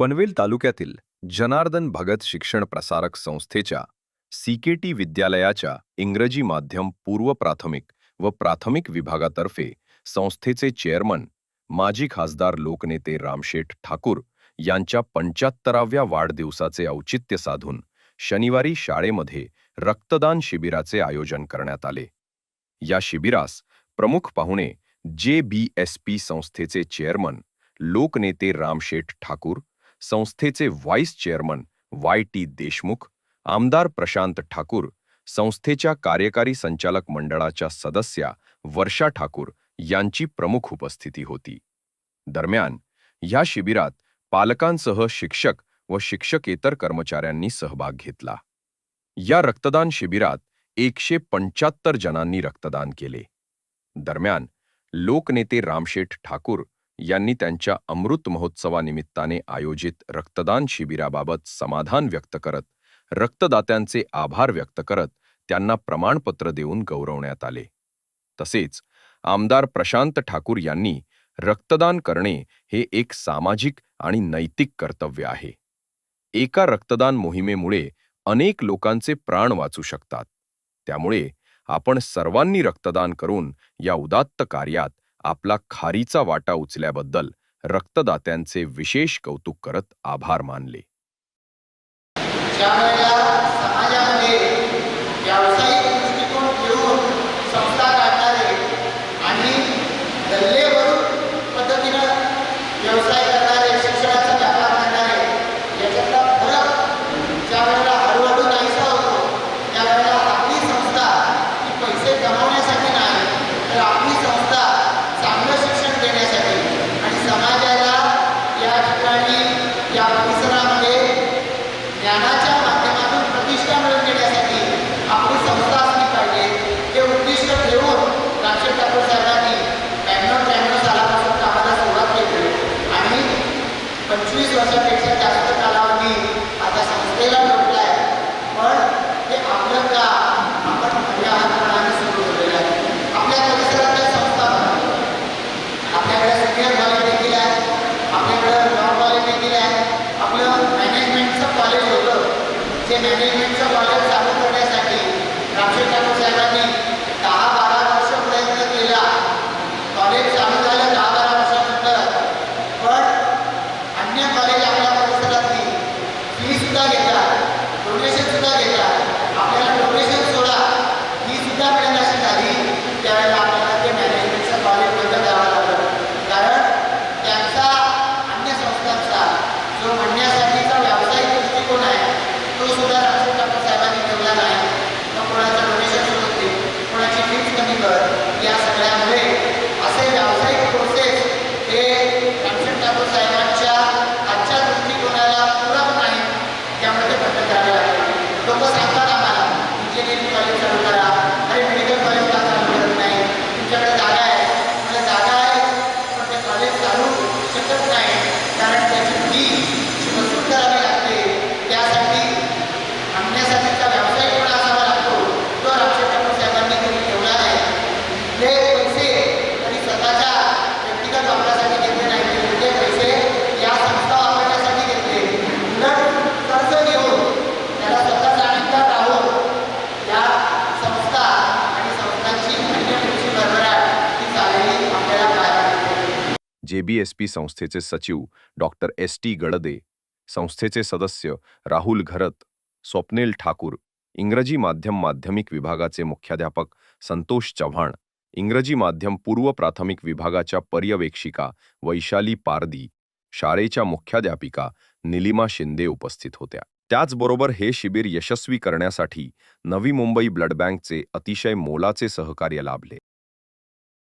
पनवेल तालुक्यातील जनार्दन भगत शिक्षण प्रसारक संस्थेच्या सीकेटी विद्यालयाच्या इंग्रजी माध्यम पूर्व प्राथमिक व प्राथमिक विभागातर्फे संस्थेचे चेअरमन माजी खासदार लोकनेते रामशेठ ठाकूर यांच्या पंच्याहत्तराव्या वाढदिवसाचे औचित्य साधून शनिवारी शाळेमध्ये रक्तदान शिबिराचे आयोजन करण्यात आले. या शिबिरास प्रमुख पाहुणे जे बी एस पी संस्थेचे चेअरमन लोकनेते रामशेठ ठाकूर संस्थेचे vice chairman Y T Deshmukh आमदार प्रशांत ठाकूर संस्थेच्या कार्यकारी संचालक मंडळाच्या सदस्या वर्षा ठाकूर यांची प्रमुख उपस्थिती होती. दरम्यान या शिबिरात पालकांसह शिक्षक व शिक्षकेतर कर्मचाऱ्यांनी सहभाग घेतला. या रक्तदान शिबिरात एकशे पंच्याहत्तर जणांनी रक्तदान केले. दरम्यान लोकनेते रामशेठ ठाकूर यांनी त्यांच्या अमृत महोत्सवानिमित्ताने आयोजित रक्तदान शिबिराबाबत समाधान व्यक्त करत रक्तदात्यांचे आभार व्यक्त करत त्यांना प्रमाणपत्र देऊन गौरवण्यात आले. तसेच आमदार प्रशांत ठाकूर यांनी रक्तदान करणे हे एक सामाजिक आणि नैतिक कर्तव्य आहे. एका रक्तदान मोहिमेमुळे अनेक लोकांचे प्राण वाचू शकतात. त्यामुळे आपण सर्वांनी रक्तदान करून या उदात्त कार्यात आपला खारीचा वाटा उचल्याबद्दल रक्तदात्यांचे विशेष कौतुक करत आभार मानले. समाजाला या ठिकाणी या परिसरामध्ये ज्ञानाच्या माध्यमातून प्रतिष्ठा मिळवून देण्यासाठी आपली संस्था असली पाहिजे. हे उद्दिष्ट ठेवून रामशेठ ठाकूर साहेबांनी ब्याण्णव त्र्याण्णव सालापासून कामाला सुरुवात केली. आणि पंचवीस वर्षापेक्षा डोनेशनसुद्धा घेतात जेबीएसपी संस्थेचे सचिव डॉक्टर एस टी गडदे संस्थेचे सदस्य राहुल घरत स्वप्नील ठाकूर इंग्रजी माध्यम माध्यमिक विभागाचे मुख्याध्यापक संतोष चव्हाण इंग्रजी माध्यम पूर्व प्राथमिक विभागाच्या पर्यवेक्षिका वैशाली पारदी शाळेच्या मुख्याध्यापिका निलिमा शिंदे उपस्थित होत्या. त्याचबरोबर हे शिबिर यशस्वी करण्यासाठी नवी मुंबई ब्लड बँकचे अतिशय मोलाचे सहकार्य लाभले.